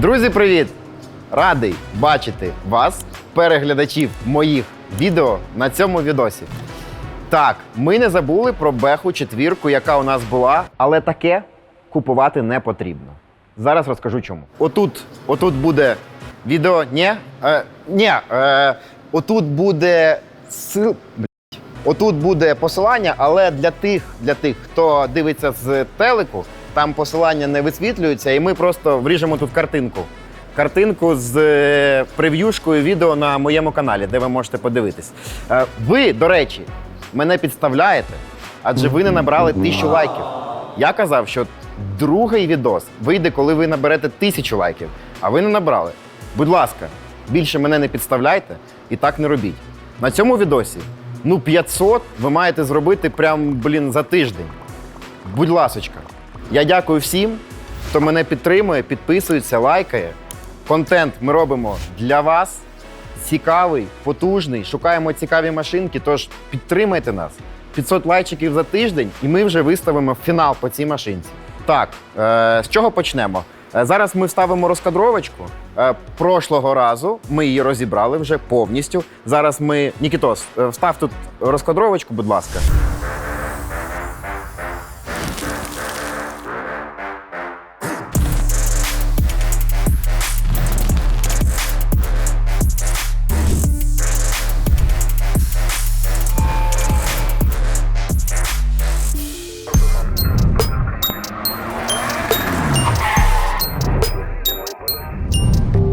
Друзі, привіт! Радий бачити вас, переглядачів моїх відео на цьому відосі. Так, ми не забули про беху четвірку, яка у нас була, але таке купувати не потрібно. Зараз розкажу чому. Отут, отут буде відео. Ні, е, ні, е, отут буде сил. Отут буде посилання, але для тих, для тих, хто дивиться з телеку, там посилання не висвітлюється, і ми просто вріжемо тут картинку. Картинку з е, прев'юшкою відео на моєму каналі, де ви можете подивитись. Е, Ви, до речі, мене підставляєте, адже ви не набрали тисячу лайків. Я казав, що другий відос вийде, коли ви наберете тисячу лайків, а ви не набрали. Будь ласка, більше мене не підставляйте і так не робіть. На цьому відосі ну 500 ви маєте зробити прям, блін, за тиждень. Будь ласочка. Я дякую всім, хто мене підтримує, підписується, лайкає. Контент ми робимо для вас. Цікавий, потужний. Шукаємо цікаві машинки. Тож підтримайте нас. 500 лайчиків за тиждень, і ми вже виставимо фінал по цій машинці. Так, е, з чого почнемо? Е, Зараз ми вставимо розкадровочку. Е, прошлого разу ми її розібрали вже повністю. Зараз ми. Нікітос, е, встав тут розкадровочку, будь ласка.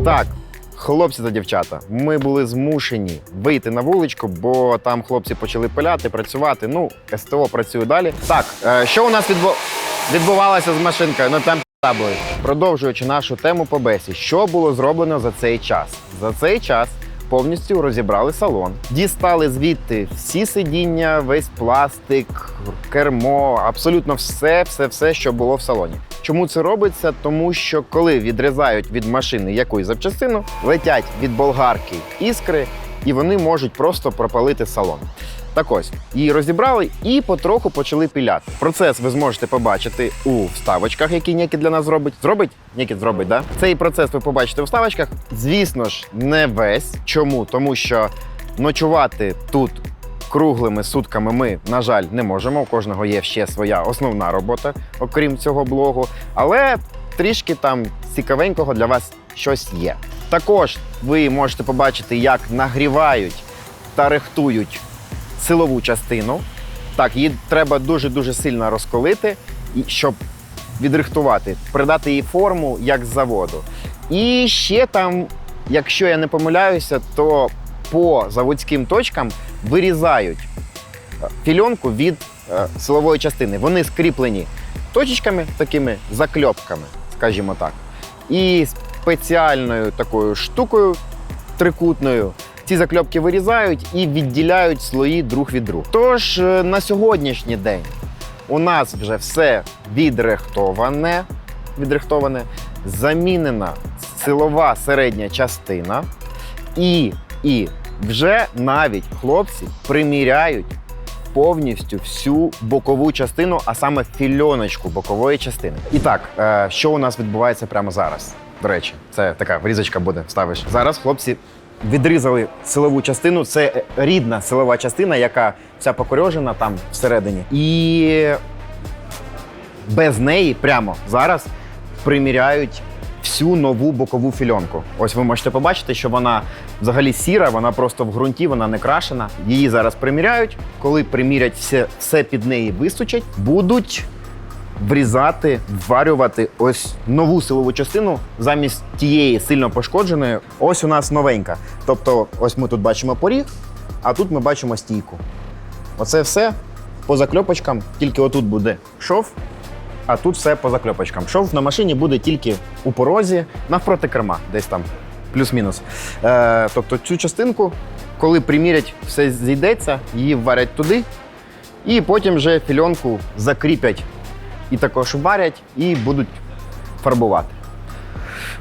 Так, хлопці та дівчата, ми були змушені вийти на вуличку, бо там хлопці почали пиляти, працювати. Ну, СТО працює далі. Так, е, що у нас відбу... відбувалося з машинкою? Ну там таблою. Продовжуючи нашу тему по бесі, що було зроблено за цей час? За цей час повністю розібрали салон, дістали звідти всі сидіння, весь пластик, кермо, абсолютно все, все, все, що було в салоні. Чому це робиться? Тому що коли відрізають від машини якусь запчастину, летять від болгарки іскри, і вони можуть просто пропалити салон. Так ось її розібрали і потроху почали піляти. Процес ви зможете побачити у вставочках, які Нєкіт для нас зробить. Зробить? Нєкіт зробить, да? Цей процес ви побачите у вставочках. Звісно ж, не весь. Чому? Тому що ночувати тут круглими сутками ми, на жаль, не можемо. У кожного є ще своя основна робота, окрім цього блогу. Але трішки там цікавенького для вас щось є. Також ви можете побачити, як нагрівають та рихтують силову частину. Так, її треба дуже-дуже сильно розколити, щоб відрихтувати, придати їй форму як з заводу. І ще там, якщо я не помиляюся, то по заводським точкам вирізають е, фільонку від е, силової частини. Вони скріплені точечками, такими закльопками, скажімо так. І спеціальною такою штукою трикутною ці закльопки вирізають і відділяють слої друг від друга. Тож е, на сьогоднішній день у нас вже все відрихтоване, відрихтоване, замінена силова середня частина, і, і вже навіть хлопці приміряють повністю всю бокову частину, а саме фільоночку бокової частини. І так, е, що у нас відбувається прямо зараз? До речі, це така врізочка буде, вставиш. Зараз хлопці відрізали силову частину. Це рідна силова частина, яка вся покорьожена там всередині. І без неї прямо зараз приміряють всю нову бокову фільонку. Ось ви можете побачити, що вона взагалі сіра, вона просто в ґрунті, вона не крашена. Її зараз приміряють. Коли примірять все, все під неї висучать, будуть врізати, вварювати ось нову силову частину замість тієї сильно пошкодженої. Ось у нас новенька. Тобто, ось ми тут бачимо поріг, а тут ми бачимо стійку. Оце все по закльопочкам, тільки отут буде шов, а тут все по закльопочкам. Шов на машині буде тільки у порозі, навпроти керма, десь там, плюс-мінус. Е, тобто цю частинку, коли примірять, все зійдеться, її варять туди, і потім вже фільонку закріпять і також варять, і будуть фарбувати.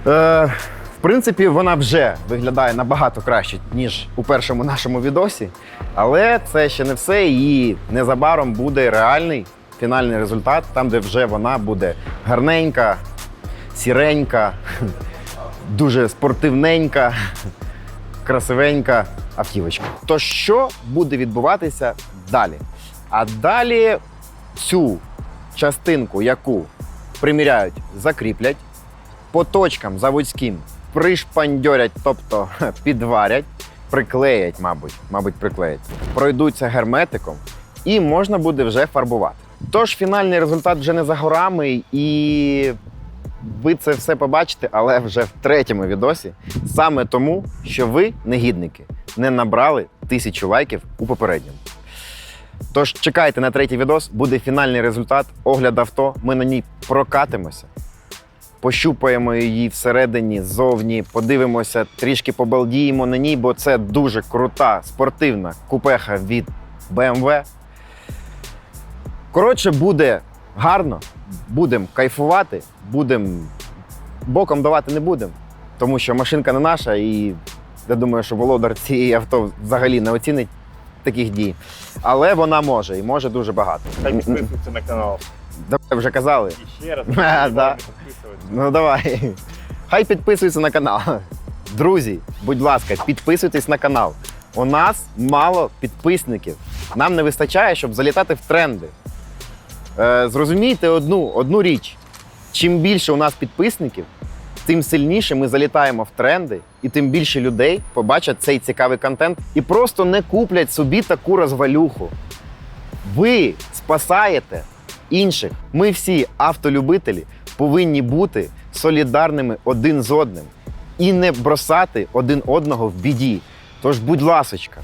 Е, в принципі, вона вже виглядає набагато краще, ніж у першому нашому відосі. Але це ще не все. І незабаром буде реальний фінальний результат, там, де вже вона буде гарненька, сіренька, дуже спортивненька, красивенька автівочка. То що буде відбуватися далі? А далі цю частинку, яку приміряють, закріплять, по точкам заводським пришпандьорять, тобто підварять, приклеять, мабуть, мабуть, приклеять, пройдуться герметиком, і можна буде вже фарбувати. Тож фінальний результат вже не за горами, і ви це все побачите, але вже в третьому відосі. Саме тому, що ви, негідники, не набрали тисячу лайків у попередньому. Тож чекайте на третій відос, буде фінальний результат, огляд авто. Ми на ній прокатимося, пощупаємо її всередині, ззовні, подивимося, трішки побалдіємо на ній, бо це дуже крута спортивна купеха від BMW. Коротше, буде гарно, будемо кайфувати, будемо боком давати не будемо, тому що машинка не наша, і я думаю, що володар цієї авто взагалі не оцінить таких дій. Але вона може і може дуже багато. Хай підписуються на канал. Давай вже казали. І ще раз. Да. Ну давай. Хай підписуються на канал. Друзі, будь ласка, підписуйтесь на канал. У нас мало підписників. Нам не вистачає, щоб залітати в тренди. Е, зрозумійте одну, одну річ: чим більше у нас підписників, тим сильніше ми залітаємо в тренди, і тим більше людей побачать цей цікавий контент і просто не куплять собі таку розвалюху. Ви спасаєте інших. Ми всі автолюбителі повинні бути солідарними один з одним і не бросати один одного в біді. Тож, будь ласочка,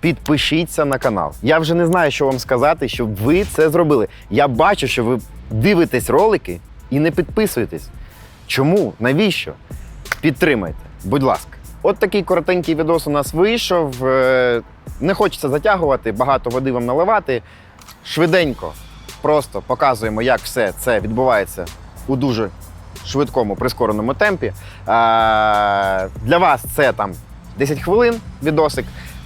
підпишіться на канал. Я вже не знаю, що вам сказати, щоб ви це зробили. Я бачу, що ви дивитесь ролики і не підписуєтесь. Чому? Навіщо? Підтримайте, будь ласка. От такий коротенький відос у нас вийшов. Е, Не хочеться затягувати, багато води вам наливати. Швиденько, просто показуємо, як все це відбувається у дуже швидкому прискореному темпі. Е, Для вас це там 10 хвилин відосик.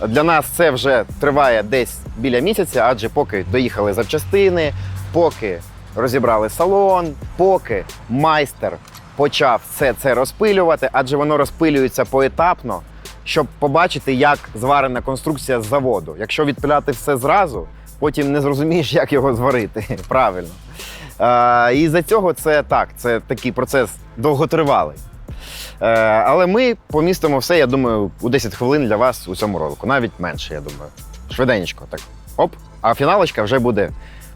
Для нас це вже триває десь біля місяця, адже поки доїхали запчастини, поки розібрали салон, поки майстер почав все це розпилювати, адже воно розпилюється поетапно, щоб побачити, як зварена конструкція з заводу. Якщо відпиляти все зразу, потім не зрозумієш, як його зварити. Правильно. Е, і за цього це так, це такий процес довготривалий. Е, але ми помістимо все, я думаю, у 10 хвилин для вас у цьому ролику. Навіть менше, я думаю. Швиденько, так. Оп. А фіналочка вже буде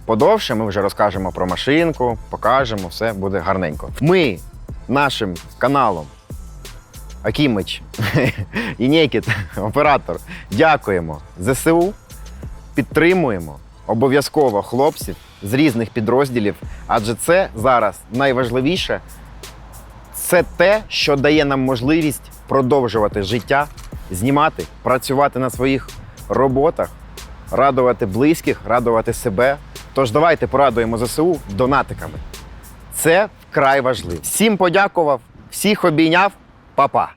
подовше. Ми вже розкажемо про машинку, покажемо, все буде гарненько. Ми нашим каналом Акімич і Нєкіт, оператор, дякуємо ЗСУ, підтримуємо обов'язково хлопців з різних підрозділів, адже це зараз найважливіше це те, що дає нам можливість продовжувати життя, знімати, працювати на своїх роботах, радувати близьких, радувати себе. Тож давайте порадуємо ЗСУ донатиками. Це вкрай важливо. Всім подякував, всіх обійняв, Па-па!